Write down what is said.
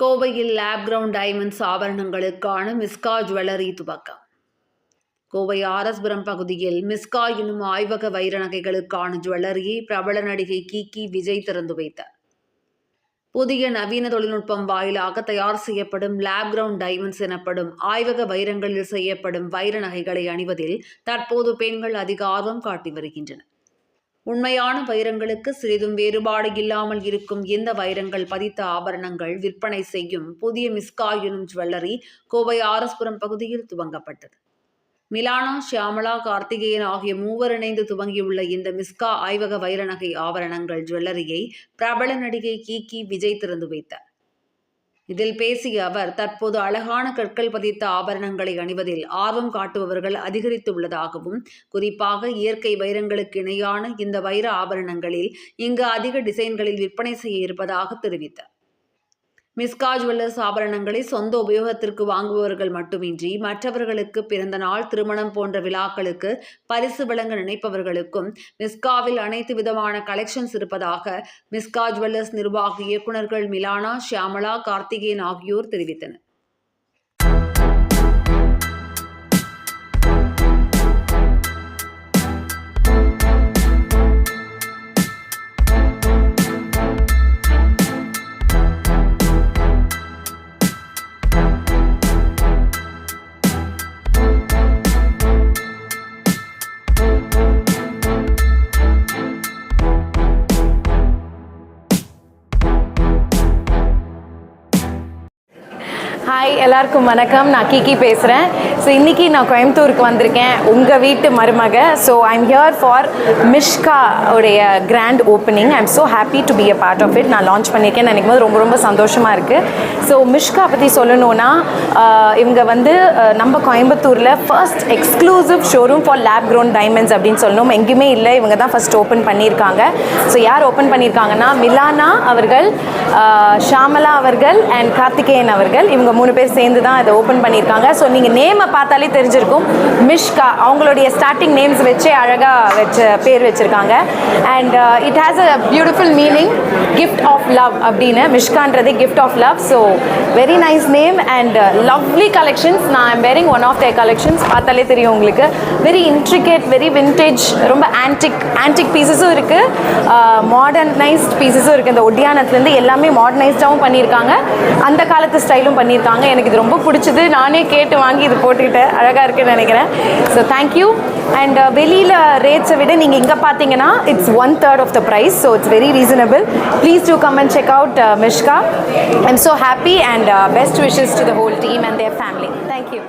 கோவையில் lab ground diamonds ஆபரணங்களுக்கான Mishka jewellery துவக்கம். கோவை ஆரஸ்புரம் பகுதியில் மிஸ்கா என்னும் ஆய்வக வைர நகைகளுக்கான ஜுவல்லரியை பிரபல நடிகை கிகி விஜய் திறந்து வைத்தார். புதிய நவீன தொழில்நுட்பம் வாயிலாக தயார் செய்யப்படும் லேப் கிரவுண்ட் டைமண்ட்ஸ் எனப்படும் ஆய்வக வைரங்களில் செய்யப்படும் வைர நகைகளை அணிவதில் தற்போது பெண்கள் அதிக ஆர்வம் காட்டி வருகின்றனர். உண்மையான வைரங்களுக்கு சிறிதும் வேறுபாடு இல்லாமல் இருக்கும் இந்த வைரங்கள் பதித்த ஆபரணங்கள் விற்பனை செய்யும் புதிய மிஸ்கா எனும் ஜுவல்லரி கோவை ஆரஸ்புரம் பகுதியில் துவங்கப்பட்டது. மிலானா ஷியாமலா கார்த்திகேயன் ஆகிய மூவர் இணைந்து துவங்கியுள்ள இந்த மிஸ்கா ஆய்வக வைரநகை ஆபரணங்கள் ஜுவல்லரியை பிரபல நடிகை கீகி விஜய் திறந்து வைத்தார். இதில் பேசிய அவர் தற்போது அழகான கற்கள் பதித்த ஆபரணங்களை அணிவதில் ஆர்வம் காட்டுபவர்கள் அதிகரித்துள்ளதாகவும் குறிப்பாக இயற்கை வைரங்களுக்கு இணையான இந்த வைர ஆபரணங்களில் இங்கு அதிக டிசைன்களில் விற்பனை செய்ய இருப்பதாக தெரிவித்தார். மிஸ்கா ஜுவல்லர்ஸ் ஆபரணங்களை சொந்த உபயோகத்திற்கு வாங்குபவர்கள் மட்டுமின்றி மற்றவர்களுக்கு பிறந்த நாள் திருமணம் போன்ற விழாக்களுக்கு பரிசு வழங்க நினைப்பவர்களுக்கும் மிஸ்காவில் அனைத்து விதமான கலெக்ஷன்ஸ் இருப்பதாக மிஸ்கா ஜுவல்லர்ஸ் நிர்வாக இயக்குநர்கள் மிலானா ஷியாமலா கார்த்திகேயன் ஆகியோர் தெரிவித்தனர். ஹாய் எல்லாருக்கும் வணக்கம். நான் கிகி பேசுகிறேன் ஸோ இன்றைக்கி நான் கோயம்புத்தூருக்கு வந்திருக்கேன். உங்கள் வீட்டு மருமக. So I'm here for Mishka உடைய grand opening I'm so happy to be a part of it நான் லான்ச் பண்ணியிருக்கேன் நினைக்கும் போது ரொம்ப ரொம்ப சந்தோஷமாக இருக்குது ஸோ மிஷ்கா பற்றி சொல்லணும்னா இவங்க வந்து நம்ம கோயம்புத்தூரில் first exclusive showroom for lab grown diamonds அப்படின்னு சொல்லணும். எங்கேயுமே இல்லை. இவங்க தான் ஃபர்ஸ்ட் ஓப்பன் பண்ணியிருக்காங்க. ஸோ யார் ஓப்பன் பண்ணியிருக்காங்கன்னா மிலானா அவர்கள் ஷாமலா அவர்கள் அண்ட் கார்த்திகேயன் அவர்கள். இவங்க மூணு பேர் சேர்ந்து தான் இதை ஓப்பன் பண்ணியிருக்காங்க. ஸோ நீங்கள் நேமை பார்த்தாலே தெரிஞ்சிருக்கும். மிஷ்கா அவங்களுடைய ஸ்டார்டிங் நேம்ஸ் வச்சே அழகாக வச்ச பேர் வச்சுருக்காங்க. And it has a beautiful meaning gift of love அப்படின்னு. மிஷ்கான்றது gift of love so very nice name and lovely collections நான் I'm wearing one of the collections பார்த்தாலே தெரியும் உங்களுக்கு. வெரி இன்ட்ரிகேட் வெரி வின்டேஜ் ரொம்ப ஆன்டிக் ஆன்டிக் பீசஸும் இருக்குது modernised பீசஸும் இருக்குது இந்த ஒட்டியானத்துலேருந்து எல்லாமே மாடர்னைஸ்டாகவும் பண்ணியிருக்காங்க. அந்த காலத்து ஸ்டைலும் பண்ணியிருக்காங்க. எனக்கு இது ரொம்ப பிடிச்சது. நானே கேட்டு வாங்கி இது போட்டுக்கிட்டேன். அழகாக இருக்குன்னு நினைக்கிறேன். ஸோ தேங்க்யூ அண்ட் வெளியில் ரேட்ஸை விட நீங்கள் இங்கே பார்த்தீங்கன்னா it's one third of the price so it's very reasonable please do come and check out Mishka I'm so happy and best wishes to the whole team and their family thank you